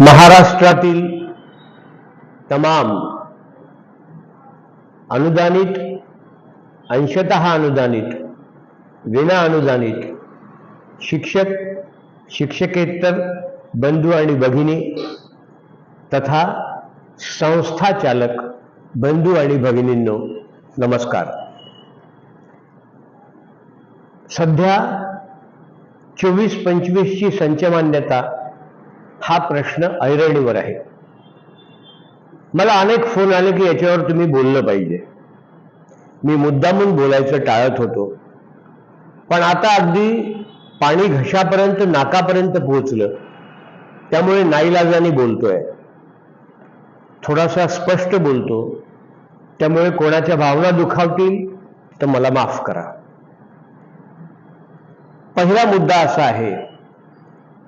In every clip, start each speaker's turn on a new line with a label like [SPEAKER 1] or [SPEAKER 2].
[SPEAKER 1] महाराष्ट्रातील तमाम अनुदानित अंशतः अनुदानित विना अनुदानित शिक्षक शिक्षकेतर बंधू आणि भगिनी तथा संस्था चालक बंधू आणि भगिनींनो नमस्कार. सध्या चोवीस पंचवीसची संचमान्यता हा प्रश्न ऐरणीवर आहे. मला अनेक फोन आले की याच्यावर तुम्ही बोललं पाहिजे. मी मुद्दामून बोलायचं टाळत होतो. पण आता अगदी पाणी घशापर्यंत नाकापर्यंत पोहोचलं. त्यामुळे नाईलाजाने बोलतोय. थोडासा स्पष्ट बोलतो. त्यामुळे कोणाच्या भावना दुखावतील तर मला माफ करा. पहिला मुद्दा असा आहे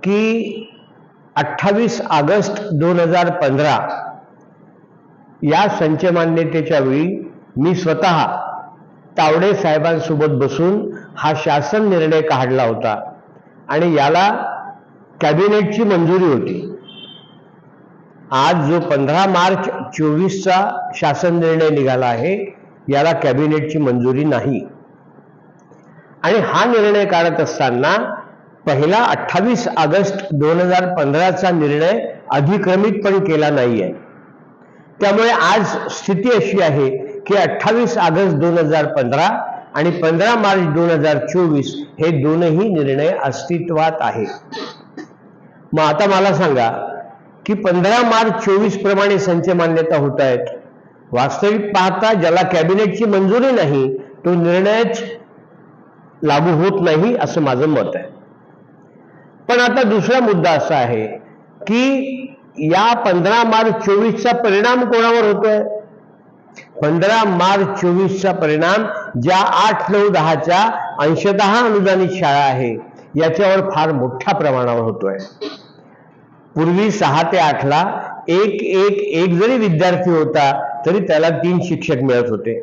[SPEAKER 1] की अठ्ठावीस ऑगस्ट दोन हजार पंधरा. या संचमान्यतेच्या वेळी मी स्वतः तावडे साहेबांसोबत बसून हा शासन निर्णय काढला होता आणि याला कॅबिनेटची मंजुरी होती. आज जो पंधरा मार्च चोवीसचा शासन निर्णय निघाला आहे याला कॅबिनेटची मंजुरी नाही. आणि हा निर्णय काढत असताना पहिला अठ्ठावीस ऑगस्ट दोन हजार पंधराचा निर्णय अधिक्रमित पण केला नाहीये. त्यामुळे आज स्थिती अशी आहे की अठ्ठावीस ऑगस्ट दोन हजार पंधरा आणि पंधरा मार्च दोन हजार चोवीस हे दोनही निर्णय अस्तित्वात आहे मग आता मला सांगा की पंधरा मार्च चोवीस प्रमाणे संच मान्यता होत आहेत. वास्तविक पाहता ज्याला कॅबिनेटची मंजुरी नाही तो निर्णयच लागू होत नाही असं माझं मत आहे. पण आता दुसरा मुद्दा असा आहे की या पंधरा मार्च चोवीसचा परिणाम कोणावर होतोय? पंधरा मार्च चोवीसचा परिणाम ज्या आठ नऊ दहाच्या अंशतः अनुदानित शाळा आहे याच्यावर फार मोठ्या प्रमाणावर होतोय. पूर्वी सहा ते आठला एक एक एक जरी विद्यार्थी होता तरी त्याला तीन शिक्षक मिळत होते.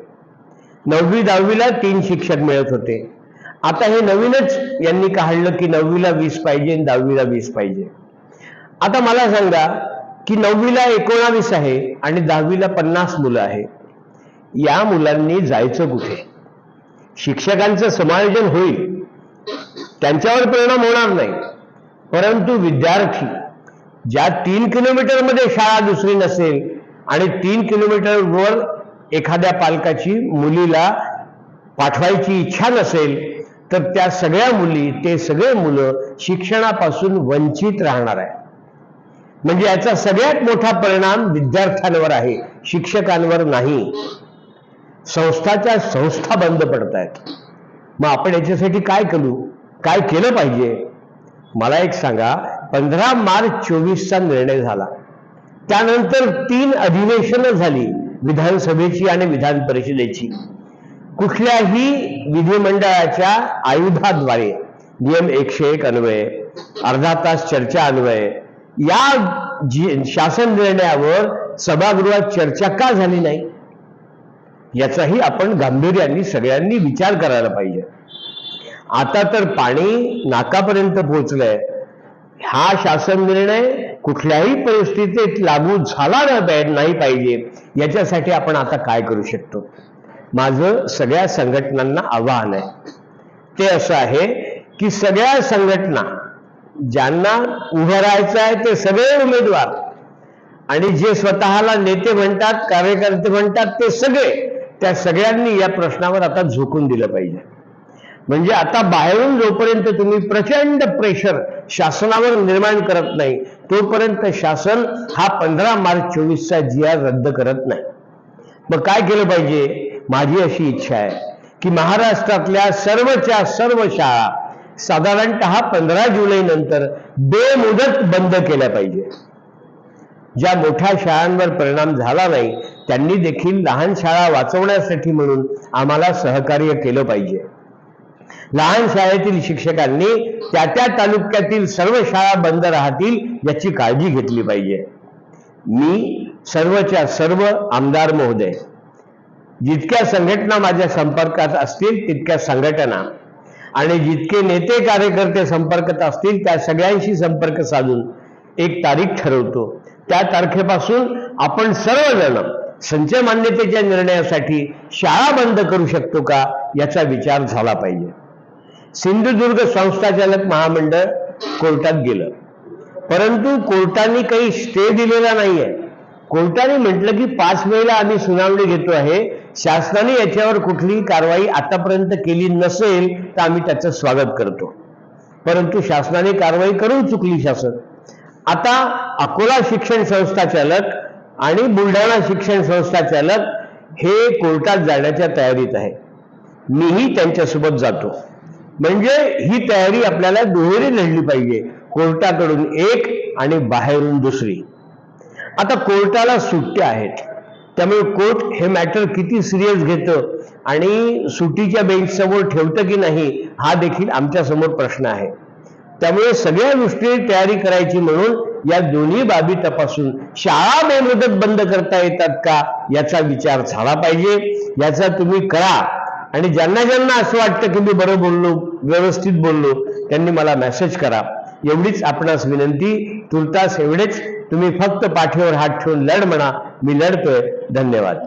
[SPEAKER 1] नववी दहावीला तीन शिक्षक मिळत होते. आता हे नवीनच यांनी काढलं की नववीला वीस पाहिजे आणि दहावीला वीस पाहिजे. आता मला सांगा की नववीला एकोणावीस आहे आणि दहावीला पन्नास मुलं आहे. या मुलांनी जायचं कुठे? शिक्षकांचं समायोजन होईल. त्यांच्यावर परिणाम होणार नाही. परंतु विद्यार्थी ज्या तीन किलोमीटरमध्ये शाळा दुसरी नसेल आणि तीन किलोमीटर वर एखाद्या पालकाची मुलीला पाठवायची इच्छा नसेल तर त्या सगळ्या मुली ते सगळे मुलं शिक्षणापासून वंचित राहणार आहे म्हणजे याचा सगळ्यात मोठा परिणाम विद्यार्थ्यांवर आहे शिक्षकांवर नाही. संस्थाच्या संस्था बंद पडत आहेत. मग आपण याच्यासाठी काय करू? काय केलं पाहिजे? मला एक सांगा पंधरा मार्च चोवीसचा निर्णय झाला. त्यानंतर तीन अधिवेशनं झाली विधानसभेची आणि विधान परिषदेची कुठल्याही विधिमंडळाच्या आयुधाद्वारे नियम एकशे एक अन्वय अर्धा तास चर्चा अन्वय या जी शासन निर्णयावर सभागृहात चर्चा का झाली नाही? याचाही आपण गांभीर्याने सगळ्यांनी विचार करायला पाहिजे. आता तर पाणी नाकापर्यंत पोहोचलंय. हा शासन निर्णय कुठल्याही परिस्थितीत लागू झाला नाही पाहिजे. याच्यासाठी आपण आता काय करू शकतो? माझं सगळ्या संघटनांना आवाहन आहे. ते असं आहे की सगळ्या संघटना ज्यांना उभं राहायचं आहे ते सगळे उमेदवार आणि जे स्वतःला नेते म्हणतात कार्यकर्ते म्हणतात ते सगळे त्या सगळ्यांनी या प्रश्नावर आता झोकून दिलं पाहिजे. म्हणजे आता बाहेरून जोपर्यंत तुम्ही प्रचंड प्रेशर शासनावर निर्माण करत नाही तोपर्यंत शासन हा पंधरा मार्च चोवीसचा जी आर रद्द करत नाही. मग काय केलं पाहिजे? माझी अशी इच्छा आहे की महाराष्ट्रातल्या सर्वच्या सर्व शाळा साधारणतः पंधरा जुलै नंतर बेमुदत बंद केल्या पाहिजे. ज्या मोठ्या शाळांवर परिणाम झाला नाही त्यांनी देखील लहान शाळा वाचवण्यासाठी म्हणून आम्हाला सहकार्य केलं पाहिजे. लहान शाळेतील शिक्षकांनी त्या त्या तालुक्यातील सर्व शाळा बंद राहतील याची काळजी घेतली पाहिजे. मी सर्वच्या सर्व आमदार महोदय जितक्या संघटना माझ्या संपर्कात असतील तितक्या संघटना. आणि जितके नेते कार्यकर्ते संपर्कात असतील त्या सगळ्यांशी संपर्क साधून एक तारीख ठरवतो. त्या तारखेपासून आपण सर्वजण संचय मान्यतेच्या निर्णयासाठी शाळा बंद करू शकतो का याचा विचार झाला पाहिजे. सिंधुदुर्ग संस्थाचालक महामंडळ कोर्टात गेलं. परंतु कोर्टाने काही स्टे दिलेला नाहीये. कोर्टाने म्हटलं की पाच वेळेला आम्ही सुनावणी घेतो आहे शासनाने याच्यावर कुठलीही कारवाई आतापर्यंत केली नसेल तर आम्ही त्याचं स्वागत करतो. परंतु शासनाने कारवाई करून चुकली शासन. आता अकोला शिक्षण संस्था चालक आणि बुलढाणा शिक्षण संस्था चालक हे कोर्टात जाण्याच्या तयारीत आहे. मीही त्यांच्यासोबत जातो. म्हणजे ही तयारी आपल्याला दुहेरी लढली पाहिजे. कोर्टाकडून एक आणि बाहेरून दुसरी. आता कोर्टाला सुट्ट्या आहेत. त्यामुळे कोर्ट हे मॅटर किती सिरियस घेतं आणि सुटीच्या बेंच समोर ठेवतं की नाही हा देखील आमच्यासमोर प्रश्न आहे. त्यामुळे सगळ्या गोष्टी तयारी करायची म्हणून या दोन्ही बाबी तपासून शाळा बेमुदत बंद करता येतात का याचा विचार झाला पाहिजे. याचा तुम्ही करा. आणि ज्यांना ज्यांना असं वाटतं की मी बरं बोललो व्यवस्थित बोललो त्यांनी मला मेसेज करा. एवढीच आपणास विनंती. तुर्तास एवढेच. तुम्ही फक्त पाठीवर हात ठेवून लढ म्हणा. मी लढतोय. धन्यवाद.